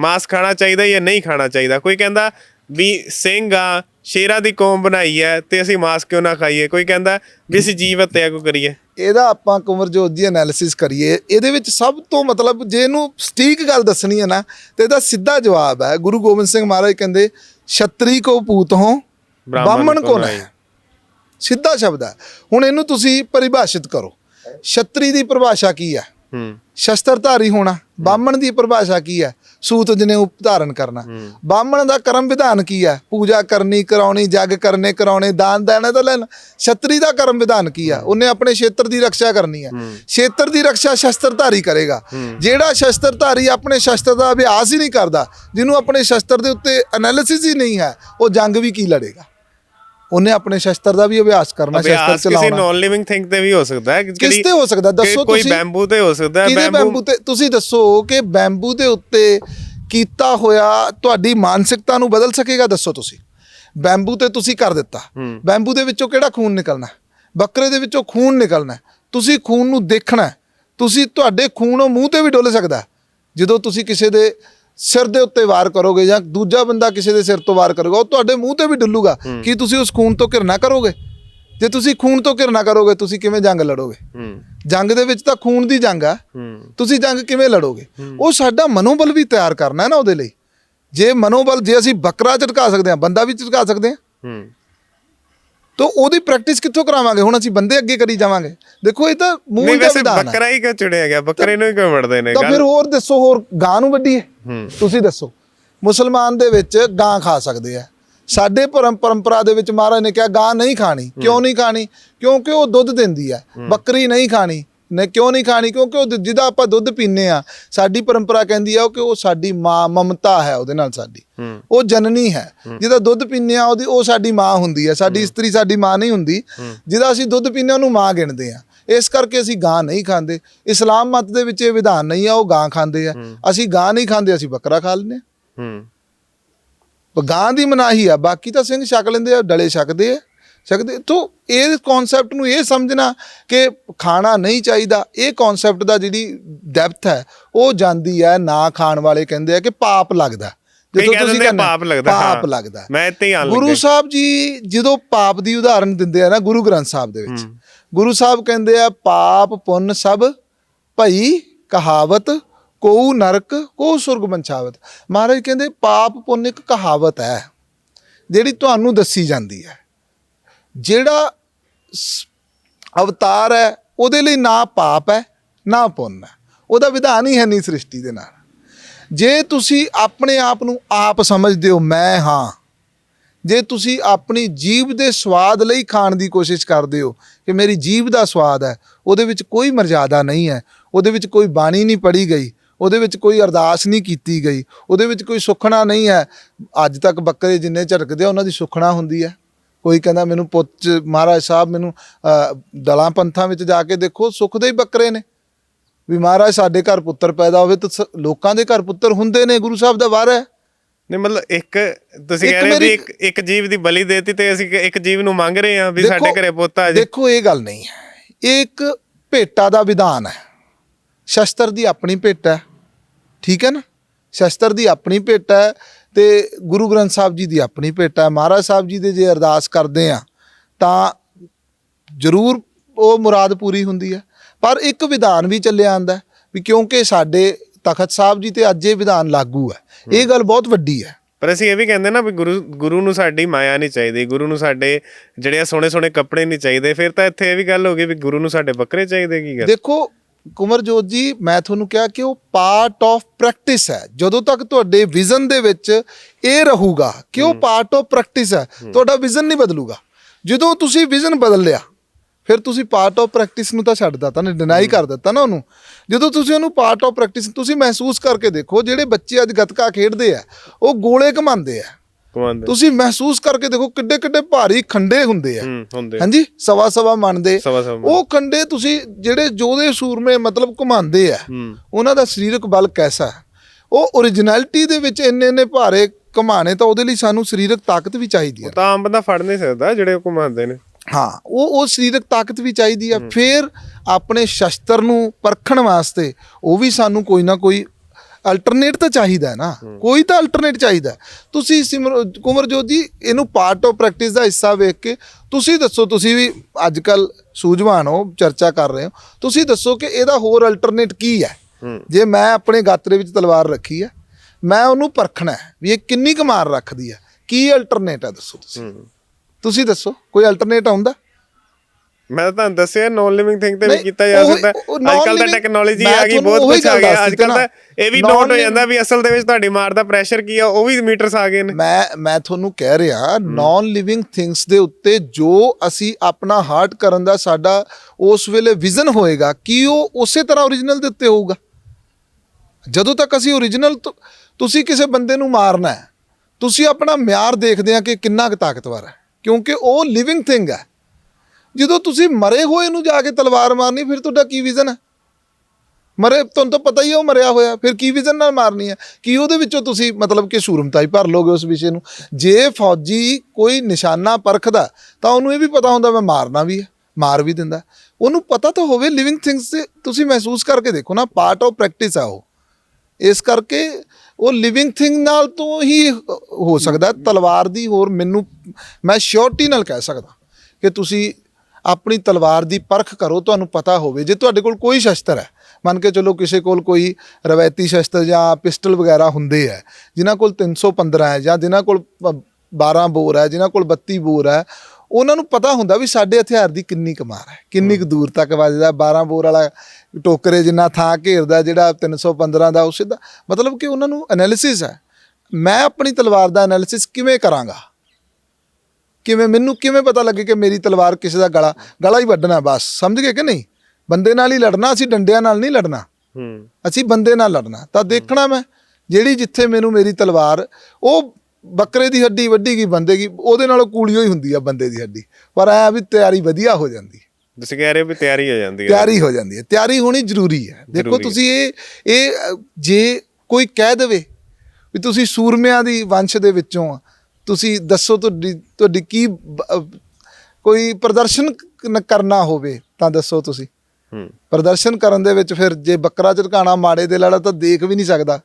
ਮਾਸ ਖਾਣਾ ਚਾਹੀਦਾ ਜਾਂ ਨਹੀਂ ਖਾਣਾ ਚਾਹੀਦਾ? ਕੋਈ ਕਹਿੰਦਾ ਵੀ ਸਿੰਘ ਆ ਸ਼ੇਰਾਂ ਦੀ ਕੌਮ ਬਣਾਈ ਹੈ ਤੇ ਅਸੀਂ ਮਾਸ ਕਿਉਂ ਨਾ ਖਾਈਏ? ਕੋਈ ਕਹਿੰਦਾ ਵੀ ਅਸੀਂ ਜੀਵ ਹੱਤਿਆ ਕਿਉਂ ਕਰੀਏ? ਇਹਦਾ ਆਪਾਂ ਕੁਮਰਜੋਤ ਦੀ ਐਨਾਲਿਸਿਸ ਕਰੀਏ। ਇਹਦੇ ਵਿੱਚ ਸਭ ਤੋਂ ਮਤਲਬ ਜੇ ਇਹਨੂੰ ਸਟੀਕ ਗੱਲ ਦੱਸਣੀ ਹੈ ਨਾ ਤੇ ਇਹਦਾ ਸਿੱਧਾ ਜਵਾਬ ਹੈ। ਗੁਰੂ ਗੋਬਿੰਦ ਸਿੰਘ ਮਹਾਰਾਜ ਕਹਿੰਦੇ ਛਤਰੀ ਕੋ ਪੂਤ ਹੋ ਬਾਹਮਣ ਕੋ ਨਹੀਂ। ਸਿੱਧਾ ਸ਼ਬਦ ਹੈ। ਹੁਣ ਇਹਨੂੰ ਤੁਸੀਂ ਪਰਿਭਾਸ਼ਿਤ ਕਰੋ। ਛਤਰੀ ਦੀ ਪਰਿਭਾਸ਼ਾ ਕੀ ਹੈ? ਹੂੰ। ਸ਼ਸਤਰਧਾਰੀ ਹੋਣਾ। ਬਾਹਮਣ ਦੀ ਪਰਿਭਾਸ਼ਾ ਕੀ ਹੈ? ਸੂਤ ਜਨੇ ਉਪਧਾਰਨ ਕਰਨਾ। ਬਾਹਮਣ ਦਾ ਕਰਮ ਵਿਧਾਨ ਕੀ ਹੈ? ਪੂਜਾ ਕਰਨੀ ਕਰਾਉਣੀ ਜਗ ਕਰਨੇ ਕਰਾਉਣੇ ਦਾਨ ਦੇਣਾ ਤਾਂ ਲੈਣਾ। ਛਤਰੀ ਦਾ ਕਰਮ ਵਿਧਾਨ ਕੀ ਹੈ? ਉਹਨੇ ਆਪਣੇ ਖੇਤਰ ਦੀ ਰੱਖਿਆ ਕਰਨੀ ਹੈ। ਖੇਤਰ ਦੀ ਰੱਖਿਆ ਸ਼ਸਤਰਧਾਰੀ ਕਰੇਗਾ। ਜਿਹੜਾ ਸ਼ਸਤਰਧਾਰੀ ਆਪਣੇ ਸ਼ਸਤਰ ਦਾ ਅਭਿਆਸ ਹੀ ਨਹੀਂ ਕਰਦਾ ਜਿਹਨੂੰ ਆਪਣੇ ਸ਼ਸਤਰ ਦੇ ਉੱਤੇ ਐਨਾਲਿਸਿਸ ਹੀ ਨਹੀਂ ਹੈ ਉਹ ਜੰਗ ਵੀ ਕੀ ਲੜੇਗਾ? ਉਹਨੇ ਆਪਣੇ ਸ਼ਸਤਰ ਦਾ ਵੀ ਅਭਿਆਸ ਕਰਨਾ ਸ਼ਸਤਰ ਅਭਿਆਸ ਕਿਸੇ ਚਲਾਉਣਾ ਨਾਨ ਲਿਵਿੰਗ ਥਿੰਗ ਤੇ ਵੀ ਹੋ ਸਕਦਾ ਹੈ ਕਿਸ ਤੇ ਹੋ ਸਕਦਾ ਦੱਸੋ ਕੋਈ ਤੁਸੀਂ ਬੈਂਬੂ ਤੇ ਹੋ ਸਕਦਾ ਹੈ ਕਿਹਦੇ ਬੈਂਬੂ ਤੇ ਤੁਸੀਂ ਦੱਸੋ ਕਿ ਬੈਂਬੂ ਦੇ ਉੱਤੇ ਕੀਤਾ ਹੋਇਆ ਤੁਹਾਡੀ ਮਾਨਸਿਕਤਾ ਨੂੰ ਬਦਲ ਸਕੇਗਾ ਦੱਸੋ ਤੁਸੀਂ ਬੈਂਬੂ ਤੇ ਤੁਸੀਂ ਕਰ ਦਿੱਤਾ ਬੈਂਬੂ ਦੇ ਵਿੱਚੋਂ ਕਿਹੜਾ ਖੂਨ ਨਿਕਲਣਾ ਹੈ? ਬੱਕਰੇ ਦੇ ਵਿੱਚੋਂ ਖੂਨ ਨਿਕਲਣਾ ਹੈ। ਤੁਸੀਂ ਖੂਨ ਨੂੰ ਦੇਖਣਾ ਹੈ। ਤੁਸੀਂ ਤੁਹਾਡੇ ਖੂਨ ਉਹ ਮੂੰਹ ਤੇ ਵੀ ਡੁੱਲ ਸਕਦਾ ਹੈ। ਜਦੋਂ ਤੁਸੀਂ ਕਿਸੇ ਦੇ ਸਿਰ ਦੇ ਉੱਤੇ ਵਾਰ ਕਰੋਗੇ ਜਾਂ ਦੂਜਾ ਬੰਦਾ ਕਿਸੇ ਦੇ ਸਿਰ ਤੋਂ ਵਾਰ ਕਰੇਗਾ ਉਹ ਤੁਹਾਡੇ ਮੂੰਹ ਤੇ ਵੀ ਡੁੱਲੂਗਾ। ਕੀ ਤੁਸੀਂ ਉਸ ਖੂਨ ਤੋਂ ਘਿਰਨਾ ਕਰੋਗੇ? ਜੇ ਤੁਸੀਂ ਖੂਨ ਤੋਂ ਘਿਰਨਾ ਕਰੋਗੇ ਤੁਸੀਂ ਕਿਵੇਂ ਜੰਗ ਲੜੋਗੇ? ਜੰਗ ਦੇ ਵਿੱਚ ਤਾਂ ਖੂਨ ਦੀ ਜੰਗ ਆ। ਤੁਸੀਂ ਜੰਗ ਕਿਵੇਂ ਲੜੋਗੇ? ਉਹ ਸਾਡਾ ਮਨੋਬਲ ਵੀ ਤਿਆਰ ਕਰਨਾ ਹੈ ਨਾ ਉਹਦੇ ਲਈ। ਜੇ ਮਨੋਬਲ ਜੇ ਅਸੀਂ ਬੱਕਰਾ ਝਟਕਾ ਸਕਦੇ ਹਾਂ ਬੰਦਾ ਵੀ ਝਟਕਾ ਸਕਦੇ ਹੂੰ। ਤਾਂ ਉਹਦੀ ਪ੍ਰੈਕਟਿਸ ਕਿੱਥੋਂ ਕਰਾਵਾਂਗੇ? ਹੁਣ ਅਸੀਂ ਬੰਦੇ ਅੱਗੇ ਕਰੀ ਜਾਵਾਂਗੇ। ਦੇਖੋ ਇਹ ਤਾਂ ਨਹੀਂ ਮੂਲ ਦਾ ਵੈਸੇ ਵਿਧਾਨ ਹੈ। ਬੱਕਰਾ ਹੀ ਕਿਉਂ ਚੁਣਿਆ ਗਿਆ? ਬੱਕਰੇ ਨੂੰ ਹੀ ਕਿਉਂ ਵੜਦੇ ਨੇ? ਤਾਂ ਗੱਲ ਫਿਰ ਹੋਰ ਦੱਸੋ ਹੋਰ ਗਾਂ ਨੂੰ ਵੱਡੀ ਹੈ। ਤੁਸੀਂ ਦੱਸੋ। ਮੁਸਲਮਾਨ ਦੇ ਵਿੱਚ ਗਾਂ ਖਾ ਸਕਦੇ ਆ। ਸਾਡੇ ਪਰਮ ਪਰੰਪਰਾ ਦੇ ਵਿੱਚ ਮਹਾਰਾਜ ਨੇ ਕਿਹਾ ਗਾਂ ਨਹੀਂ ਖਾਣੀ। ਕਿਉਂ ਨਹੀਂ ਖਾਣੀ? ਕਿਉਂਕਿ ਉਹ ਦੁੱਧ ਦਿੰਦੀ ਹੈ। ਬੱਕਰੀ ਨਹੀਂ ਖਾਣੀ। ਨੇ ਕਿਉਂ ਨਹੀਂ ਖਾਣੀ? ਕਿਉਂਕਿ ਉਹ ਜਿਹਦਾ ਆਪਾਂ ਦੁੱਧ ਪੀਂਦੇ ਆ ਸਾਡੀ ਪਰੰਪਰਾ ਕਹਿੰਦੀ ਆ ਕਿ ਉਹ ਸਾਡੀ ਮਾਂ ਮਮਤਾ ਹੈ ਉਹਦੇ ਨਾਲ ਸਾਡੀ। ਉਹ ਜਨਨੀ ਹੈ। ਜਿਹਦਾ ਦੁੱਧ ਪੀਂਦੇ ਆ ਉਹਦੀ ਉਹ ਸਾਡੀ ਮਾਂ ਹੁੰਦੀ ਹੈ। ਸਾਡੀ ਇਸਤਰੀ ਸਾਡੀ ਮਾਂ ਨਹੀਂ ਹੁੰਦੀ। ਜਿਹਦਾ ਅਸੀਂ ਦੁੱਧ ਆ ਉਹਨੂੰ ਮਾਂ ਗਿਣਦੇ ਆ ਇਸ ਕਰਕੇ ਅਸੀਂ ਗਾਂ ਨਹੀਂ ਖਾਂਦੇ। ਇਸਲਾਮ ਮਤ ਦੇ ਵਿੱਚ ਇਹ ਵਿਧਾਨ ਨਹੀਂ ਆ ਉਹ ਗਾਂ ਖਾਂਦੇ ਆ। ਅਸੀਂ ਗਾਂ ਨਹੀਂ ਖਾਂਦੇ ਅਸੀਂ ਬੱਕਰਾ ਖਾ ਲੈਂਦੇ ਆ ਹੂੰ। ਪਰ ਗਾਂ ਦੀ ਮਨਾਹੀ ਆ। ਬਾਕੀ ਤਾਂ ਸਿੰਘ ਛਕ ਲੈਂਦੇ ਆ ਡਲੇ ਛਕਦੇ ਆ। ਛਕਦੇ ਤੋਂ ਇਹ ਕਨਸੈਪਟ ਨੂੰ ਇਹ ਸਮਝਣਾ ਕਿ ਖਾਣਾ ਨਹੀਂ ਚਾਹੀਦਾ ਇਹ ਕਨਸੈਪਟ ਦਾ ਜਿਹੜੀ ਡੈਪਥ ਹੈ ਉਹ ਜਾਂਦੀ ਹੈ ਨਾ ਖਾਣ ਵਾਲੇ ਕਹਿੰਦੇ ਆ ਕਿ ਪਾਪ ਲੱਗਦਾ। ਦਿੰਦੇ ਆ ਕਹਿੰਦੇ ਪਾਪ ਲੱਗਦਾ, ਪਾਪ। ਲੱਗਦਾ। ਮੈਂ ਇੱਥੇ ਹੀ ਆਣ ਗੁਰੂ ਲੱਗਾ ਸਾਹਿਬ ਜੀ ਜਦੋਂ ਪਾਪ ਦੀ ਉਦਾਹਰਣ ਦਿੰਦੇ ਆ ਨਾ ਗੁਰੂ ਗ੍ਰੰਥ ਸਾਹਿਬ ਦੇ ਵਿੱਚ। ਗੁਰੂ ਸਾਹਿਬ ਕਹਿੰਦੇ ਆ ਪਾਪ ਪੁੰਨ ਸਭ ਭਈ ਕਹਾਵਤ ਕੋਉ ਨਰਕ ਕੋ ਸੁਰਗ ਬੰਛਾਵਤ ਮਹਾਰਾਜ ਕਹਿੰਦੇ ਪਾਪ ਪੁੰਨ ਇੱਕ ਕਹਾਵਤ ਹੈ ਜਿਹੜੀ ਤੁਹਾਨੂੰ ਦੱਸੀ ਜਾਂਦੀ ਹੈ। ਜਿਹੜਾ ਸ- ਅਵਤਾਰ ਹੈ, ਉਹਦੇ ਲਈ ਨਾ ਪਾਪ ਹੈ, ਨਾ ਪੁੰਨ ਹੈ। ਉਹਦਾ ਵਿਧਾਨ ਹੀ ਹੈ ਨਹੀਂ ਸ੍ਰਿਸ਼ਟੀ ਦੇ ਨਾਲ। ਜੇ ਤੁਸੀਂ ਆਪਣੇ ਆਪ ਨੂੰ ਆਪ ਸਮਝਦੇ ਹੋ, ਮੈਂ ਹਾਂ। ਜੇ ਤੁਸੀਂ ਆਪਣੀ ਜੀਭ ਦੇ ਸਵਾਦ ਲਈ ਖਾਣ ਦੀ ਕੋਸ਼ਿਸ਼ ਕਰਦੇ ਹੋ ਕਿ ਮੇਰੀ ਜੀਭ ਦਾ ਸਵਾਦ ਹੈ, ਉਹਦੇ ਵਿੱਚ ਕੋਈ ਮਰਜ਼ਾਦਾ ਨਹੀਂ ਹੈ। ਉਹਦੇ ਵਿੱਚ ਕੋਈ ਬਾਣੀ ਨਹੀਂ ਪੜੀ ਗਈ। ਉਹਦੇ ਵਿੱਚ ਕੋਈ ਅਰਦਾਸ ਨਹੀਂ ਕੀਤੀ ਗਈ। ਉਹਦੇ ਵਿੱਚ ਕੋਈ ਸੁਖਣਾ ਨਹੀਂ ਹੈ। ਅੱਜ ਤੱਕ ਬੱਕਰੇ ਜਿੰਨੇ ਝਟਕਦੇ ਆ, ਉਹਨਾਂ ਦੀ ਸੁਖਣਾ ਹੁੰਦੀ ਹੈ। ਕੋਈ ਕਹਿੰਦਾ ਮੈਨੂੰ ਪੁੱਤ ਚ- ਮਹਾਰਾਜ ਸਾਹਿਬ ਮੈਨੂੰ ਦਲਾਂ ਪੰਥਾਂ ਵਿੱਚ ਜਾ ਕੇ ਦੇਖੋ ਸੁੱਖ ਦੇ ਹੀ ਬੱਕਰੇ ਨੇ। ਵੀ ਮਹਾਰਾਜ ਸਾਡੇ ਘਰ ਪੁੱਤਰ ਪੈਦਾ ਹੋਵੇ ਤਾਂ ਲੋਕਾਂ ਦੇ ਘਰ ਪੁੱਤਰ ਹੁੰਦੇ ਨੇ ਗੁਰੂ ਸਾਹਿਬ ਦਾ ਵਾਰ ਹੈ। ਨਹੀਂ ਮਤਲਬ ਇੱਕ ਤੁਸੀਂ ਕਹਿ ਰਹੇ ਵੀ ਇੱਕ ਇੱਕ ਜੀਵ ਦੀ ਬਲੀ ਦੇਤੀ ਤੇ ਅਸੀਂ ਇੱਕ ਜੀਵ ਨੂੰ ਮੰਗ ਰਹੇ ਹਾਂ ਵੀ ਸਾਡੇ ਘਰੇ ਪੁੱਤ ਆ ਜੇ। ਦੇਖੋ ਇਹ ਗੱਲ ਨਹੀਂ ਹੈ। ਇਹ ਇੱਕ ਭੇਟਾ ਦਾ ਵਿਧਾਨ ਹੈ। ਸ਼ਸਤਰ ਦੀ ਆਪਣੀ ਭੇਟਾ ਹੈ। ਠੀਕ ਹੈ ਨਾ? ਸ਼ਸਤਰ ਦੀ ਆਪਣੀ ਭੇਟਾ ਹੈ। ਤੇ ਗੁਰੂ ਗ੍ਰੰਥ ਸਾਹਿਬ ਜੀ ਦੀ ਆਪਣੀ ਭੇਟਾ ਹੈ ਮਹਾਰਾਜ ਸਾਹਿਬ ਜੀ ਦੇ ਜੇ ਅਰਦਾਸ ਕਰਦੇ ਆ ਤਾਂ ਜ਼ਰੂਰ ਉਹ ਮੁਰਾਦ ਪੂਰੀ ਹੁੰਦੀ ਹੈ ਪਰ ਇੱਕ ਵਿਧਾਨ ਵੀ ਚੱਲਿਆ ਆਂਦਾ ਹੈ ਵੀ ਕਿਉਂਕਿ ਸਾਡੇ ਤਖਤ ਸਾਹਿਬ ਜੀ ਤੇ ਅੱਜ ਇਹ ਵਿਧਾਨ ਲਾਗੂ ਹੈ ਇਹ ਗੱਲ ਬਹੁਤ ਵੱਡੀ ਹੈ। ਪਰ ਅਸੀਂ ਇਹ ਵੀ ਕਹਿੰਦੇ ਨਾ ਵੀ ਗੁਰੂ ਗੁਰੂ ਨੂੰ ਸਾਡੀ ਮਾਇਆ ਨਹੀਂ ਚਾਹੀਦੀ ਗੁਰੂ ਨੂੰ ਸਾਡੇ ਜਿਹੜੇ ਆ ਸੋਹਣੇ ਸੋਹਣੇ ਕੱਪੜੇ ਨਹੀਂ ਚਾਹੀਦੇ ਫਿਰ ਤਾਂ ਇੱਥੇ ਇਹ ਵੀ ਗੱਲ ਹੋ ਗਈ ਵੀ ਗੁਰੂ ਨੂੰ ਸਾਡੇ ਬੱਕਰੇ ਚਾਹੀਦੇ ਕੀ ਗੱਲ? ਦੇਖੋ ਕੁਮਰਜੋਤ ਜੀ ਮੈਂ ਤੁਹਾਨੂੰ ਕਿਹਾ ਕਿ ਉਹ ਪਾਰਟ ਆਫ ਪ੍ਰੈਕਟਿਸ ਹੈ। ਜਦੋਂ ਤੱਕ ਤੁਹਾਡੇ ਵਿਜ਼ਨ ਦੇ ਵਿੱਚ ਇਹ ਰਹੂਗਾ ਕਿ ਉਹ ਪਾਰਟ ਆਫ ਪ੍ਰੈਕਟਿਸ ਹੈ ਤੁਹਾਡਾ ਵਿਜ਼ਨ ਨਹੀਂ ਬਦਲੂਗਾ। ਜਦੋਂ ਤੁਸੀਂ ਵਿਜ਼ਨ ਬਦਲ ਲਿਆ ਫਿਰ ਤੁਸੀਂ ਪਾਰਟ ਆਫ ਪ੍ਰੈਕਟਿਸ ਨੂੰ ਤਾਂ ਛੱਡ ਦਿੱਤਾ ਨਾ ਡਿਨਾਈ ਕਰ ਦਿੱਤਾ ਨਾ ਉਹਨੂੰ। ਜਦੋਂ ਤੁਸੀਂ ਉਹਨੂੰ ਪਾਰਟ ਆਫ ਪ੍ਰੈਕਟਿਸ ਤੁਸੀਂ ਮਹਿਸੂਸ ਕਰਕੇ ਦੇਖੋ ਜਿਹੜੇ ਬੱਚੇ ਅੱਜ ਗੱਤਕਾ ਖੇਡਦੇ ਆ ਉਹ ਗੋਲੇ ਘਮਾਉਂਦੇ ਆ। ਕਮਾਂਦੇ ਤੁਸੀਂ ਮਹਿਸੂਸ ਕਰਕੇ ਦੇਖੋ ਕਿੱਡੇ ਕਿੱਡੇ ਭਾਰੀ ਖੰਡੇ ਹੁੰਦੇ ਆ। ਹੂੰ ਹੁੰਦੇ ਹਾਂਜੀ ਸਵਾ ਸਵਾ ਮਣ ਦੇ ਸਵਾ ਸਵਾ ਮਣ। ਉਹ ਖੰਡੇ ਤੁਸੀਂ ਜਿਹੜੇ ਜੋਧੇ ਸੂਰਮੇ ਮਤਲਬ ਘੁਮਾਉਂਦੇ ਆ ਉਹਨਾਂ ਦਾ ਸਰੀਰਕ ਬਲ ਕੈਸਾ? ਉਹ ਓਰੀਜਨੈਲਿਟੀ ਦੇ ਵਿੱਚ ਇੰਨੇ ਇੰਨੇ ਭਾਰੇ ਘਮਾਣੇ ਤਾਂ ਉਹਦੇ ਲਈ ਸਾਨੂੰ ਸਰੀਰਕ ਤਾਕਤ ਵੀ ਚਾਹੀਦੀ ਹੈ ਤਾਂ ਆਮ ਬੰਦਾ ਫੜ ਨਹੀਂ ਸਕਦਾ ਜਿਹੜੇ ਘੁਮਾਉਂਦੇ ਨੇ। ਹਾਂ ਉਹ ਉਹ ਸਰੀਰਕ ਤਾਕਤ ਵੀ ਚਾਹੀਦੀ ਆ। ਫਿਰ ਆਪਣੇ ਸ਼ਸਤਰ ਨੂੰ ਪਰਖਣ ਵਾਸਤੇ ਉਹ ਵੀ ਸਾਨੂੰ ਕੋਈ ਨਾ ਕੋਈ ਅਲਟਰਨੇਟ ਤਾਂ ਚਾਹੀਦਾ ਨਾ। ਕੋਈ ਤਾਂ ਅਲਟਰਨੇਟ ਚਾਹੀਦਾ। ਤੁਸੀਂ ਸਿਮਰ ਕੁਮਰਜੋਤ ਜੀ ਇਹਨੂੰ ਪਾਰਟ ਆਫ ਪ੍ਰੈਕਟਿਸ ਦਾ ਹਿੱਸਾ ਵੇਖ ਕੇ ਤੁਸੀਂ ਦੱਸੋ ਤੁਸੀਂ ਵੀ ਅੱਜ ਕੱਲ ਸੂਝਵਾਨ ਹੋ ਚਰਚਾ ਕਰ ਰਹੇ ਹੋ। ਤੁਸੀਂ ਦੱਸੋ ਕਿ ਇਹਦਾ ਹੋਰ ਅਲਟਰਨੇਟ ਕੀ ਹੈ? ਜੇ ਮੈਂ ਆਪਣੇ ਗਾਤਰੇ ਵਿੱਚ ਤਲਵਾਰ ਰੱਖੀ ਹੈ ਮੈਂ ਉਹਨੂੰ ਪਰਖਣਾ ਹੈ ਵੀ ਇਹ ਕਿੰਨੀ ਕੁ ਮਾਰ ਰੱਖਦੀ ਹੈ। ਕੀ ਅਲਟਰਨੇਟ ਹੈ ਦੱਸੋ ਤੁਸੀਂ। ਤੁਸੀਂ ਦੱਸੋ ਕੋਈ ਅਲਟਰਨੇਟ ਆਉਂਦਾ? ਮੈਂ ਤਾਂ ਤੁਹਾਨੂੰ ਦੱਸਿਆ ਨੋਨ ਲਿਵਿੰਗ ਥਿੰਗ ਤੇ ਵੀ ਕੀਤਾ ਜਾ ਸਕਦਾ। ਅੱਜ ਕੱਲ ਤਾਂ ਟੈਕਨੋਲੋਜੀ ਆ ਗਈ ਬਹੁਤ ਕੁਝ ਆ ਗਿਆ। ਅੱਜ ਕੱਲ ਤਾਂ ਇਹ ਵੀ ਨੋਟ ਹੋ ਜਾਂਦਾ ਵੀ ਅਸਲ ਦੇ ਵਿੱਚ ਤੁਹਾਡੀ ਮਾਰ ਦਾ ਪ੍ਰੈਸ਼ਰ ਕੀ ਆ ਉਹ ਵੀ ਮੀਟਰਸ ਆ ਗਏ ਨੇ। ਮੈਂ ਮੈਂ ਤੁਹਾਨੂੰ ਕਹਿ ਰਿਹਾ ਨਾਨ ਲਿਵਿੰਗ ਥਿੰਗਸ ਦੇ ਉੱਤੇ ਜੋ ਅਸੀਂ ਆਪਣਾ ਹਾਰਟ ਕਰਨ ਦਾ ਸਾਡਾ ਉਸ ਵੇਲੇ ਵਿਜ਼ਨ ਹੋਏਗਾ ਕੀ ਉਹ ਉਸੇ ਤਰ੍ਹਾਂ ਓਰੀਜਨਲ ਦੇ ਉੱਤੇ ਹੋਊਗਾ? ਜਦੋਂ ਤੱਕ ਅਸੀਂ ਓਰੀਜਨਲ ਤੁਸੀਂ ਕਿਸੇ ਬੰਦੇ ਨੂੰ ਮਾਰਨਾ ਹੈ ਤੁਸੀਂ ਆਪਣਾ ਮਿਆਰ ਦੇਖਦੇ ਆ ਕਿ ਕਿੰਨਾ ਕੁ ਤਾਕਤਵਰ ਹੈ ਕਿਉਂਕਿ ਉਹ ਲਿਵਿੰਗ ਥਿੰਗ ਹੈ। ਜਦੋਂ ਤੁਸੀਂ ਮਰੇ ਹੋਏ ਨੂੰ ਜਾ ਕੇ ਤਲਵਾਰ ਮਾਰਨੀ, ਫਿਰ ਤੁਹਾਡਾ ਕੀ ਵਿਜ਼ਨ ਹੈ? ਮਰੇ, ਤੁਹਾਨੂੰ ਤਾਂ ਪਤਾ ਹੀ ਹੈ ਉਹ ਮਰਿਆ ਹੋਇਆ, ਫਿਰ ਕੀ ਵਿਜ਼ਨ ਨਾਲ ਮਾਰਨੀ ਹੈ? ਕੀ ਉਹਦੇ ਵਿੱਚੋਂ ਤੁਸੀਂ ਮਤਲਬ ਕਿ ਸੂਰਮਤਾ ਹੀ ਭਰ ਲੋਗੇ ਉਸ ਵਿਸ਼ੇ ਨੂੰ? ਜੇ ਫੌਜੀ ਕੋਈ ਨਿਸ਼ਾਨਾ ਪਰਖਦਾ, ਤਾਂ ਉਹਨੂੰ ਇਹ ਵੀ ਪਤਾ ਹੁੰਦਾ ਮੈਂ ਮਾਰਨਾ ਵੀ ਹੈ, ਮਾਰ ਵੀ ਦਿੰਦਾ ਉਹਨੂੰ ਪਤਾ ਤਾਂ ਹੋਵੇ ਲਿਵਿੰਗ ਥਿੰਗਸ ਤੇ ਤੁਸੀਂ ਮਹਿਸੂਸ ਕਰਕੇ ਦੇਖੋ ਨਾ ਪਾਰਟ ਆਫ ਪ੍ਰੈਕਟਿਸ ਆ ਉਹ। ਇਸ ਕਰਕੇ ਉਹ ਲਿਵਿੰਗ ਥਿੰਗ ਨਾਲ ਤੋਂ ਹੀ ਹੋ ਸਕਦਾ ਤਲਵਾਰ ਦੀ ਹੋਰ ਮੈਨੂੰ, ਮੈਂ ਸ਼ੋਰਟੀ ਨਾਲ ਕਹਿ ਸਕਦਾ ਕਿ ਤੁਸੀਂ ਆਪਣੀ ਤਲਵਾਰ ਦੀ ਪਰਖ ਕਰੋ, ਤੁਹਾਨੂੰ ਪਤਾ ਹੋਵੇ। ਜੇ ਤੁਹਾਡੇ ਕੋਲ ਕੋਈ ਸ਼ਸਤਰ ਹੈ, ਮੰਨ ਕੇ ਚਲੋ ਕਿਸੇ ਕੋਲ ਕੋਈ ਰਵਾਇਤੀ ਸ਼ਸਤਰ ਜਾਂ ਪਿਸਟਲ ਵਗੈਰਾ ਹੁੰਦੇ ਹੈ, ਜਿਨ੍ਹਾਂ ਕੋਲ 315 ਹੈ ਜਾਂ ਜਿਨ੍ਹਾਂ ਕੋਲ ਪ- 12 ਬੋਰ ਹੈ, ਜਿਨ੍ਹਾਂ ਕੋਲ 32 ਬੋਰ ਹੈ, ਉਹਨਾਂ ਨੂੰ ਪਤਾ ਹੁੰਦਾ ਵੀ ਸਾਡੇ ਹਥਿਆਰ ਦੀ ਕਿੰਨੀ ਕਮਾਰ ਹੈ, ਕਿੰਨੀ ਕੁ ਦੂਰ ਤੱਕ ਵੱਜਦਾ 12 ਬੋਰ ਵਾਲਾ ਟੋਕਰੇ ਜਿੰਨਾ ਥਾਂ ਘੇਰਦਾ ਜਿਹੜਾ 315 ਦਾ ਉਹ ਸਿੱਧਾ ਮਤਲਬ ਕਿ ਉਹਨਾਂ ਨੂੰ ਐਨਾਲਿਸਿਸ ਹੈ। ਮੈਂ ਆਪਣੀ ਤਲਵਾਰ ਦਾ ਐਨਾਲਿਸਿਸ ਕਿਵੇਂ ਕਰਾਂਗਾ? ਕਿਵੇਂ ਮੈਨੂੰ ਕਿਵੇਂ ਪਤਾ ਲੱਗੇ ਕਿ ਮੇਰੀ ਤਲਵਾਰ ਕਿਸੇ ਦਾ ਗਲਾ ਗਲਾ ਹੀ ਵੱਢਣਾ ਬਸ ਸਮਝ ਗਏ ਕਿ ਨਹੀਂ? ਬੰਦੇ ਨਾਲ ਹੀ ਲੜਨਾ ਅਸੀਂ ਡੰਡਿਆਂ ਨਾਲ ਨਹੀਂ ਲੜਨਾ। ਹੂੰ। ਅਸੀਂ ਬੰਦੇ ਨਾਲ ਲੜਨਾ ਤਾਂ ਦੇਖਣਾ ਮੈਂ ਜਿਹੜੀ ਜਿੱਥੇ ਮੈਨੂੰ ਮੇਰੀ ਤਲਵਾਰ ਉਹ ਬੱਕਰੇ ਦੀ ਹੱਡੀ ਵੱਢੀ ਗਈ ਬੰਦੇ ਦੀ ਉਹਦੇ ਨਾਲੋਂ ਕੂਲੀਓ ਹੀ ਹੁੰਦੀ ਆ ਬੰਦੇ ਦੀ ਹੱਡੀ। ਪਰ ਐ ਵੀ ਤਿਆਰੀ ਵਧੀਆ ਹੋ ਜਾਂਦੀ। ਤੁਸੀਂ ਕਹਿ ਰਹੇ ਹੋ ਵੀ ਤਿਆਰੀ ਹੋ ਜਾਂਦੀ ਹੈ ਤਿਆਰੀ ਹੋ ਜਾਂਦੀ ਹੈ ਤਿਆਰੀ ਹੋਣੀ ਜ਼ਰੂਰੀ ਹੈ ਦੇਖੋ। ਤੁਸੀਂ ਇਹ ਇਹ ਜੇ ਕੋਈ ਕਹਿ ਦੇਵੇ ਵੀ ਤੁਸੀਂ ਸੂਰਮਿਆਂ ਦੀ ਵੰਸ਼ ਦੇ ਵਿੱਚੋਂ ਆ ਤੁਸੀਂ ਦੱਸੋ ਤੁਹਾਡੀ ਤੁਹਾਡੀ ਕੀ ਕੋਈ ਪ੍ਰਦਰਸ਼ਨ ਕਰਨਾ ਹੋਵੇ ਤਾਂ ਦੱਸੋ ਤੁਸੀਂ। ਹੂੰ। ਪ੍ਰਦਰਸ਼ਨ ਕਰਨ ਦੇ ਵਿੱਚ ਫਿਰ ਜੇ ਬੱਕਰਾ ਝਟਕਾਣਾ ਮਾੜੇ ਦੇ ਲੜਾ ਤਾਂ ਦੇਖ ਵੀ ਨਹੀਂ ਸਕਦਾ।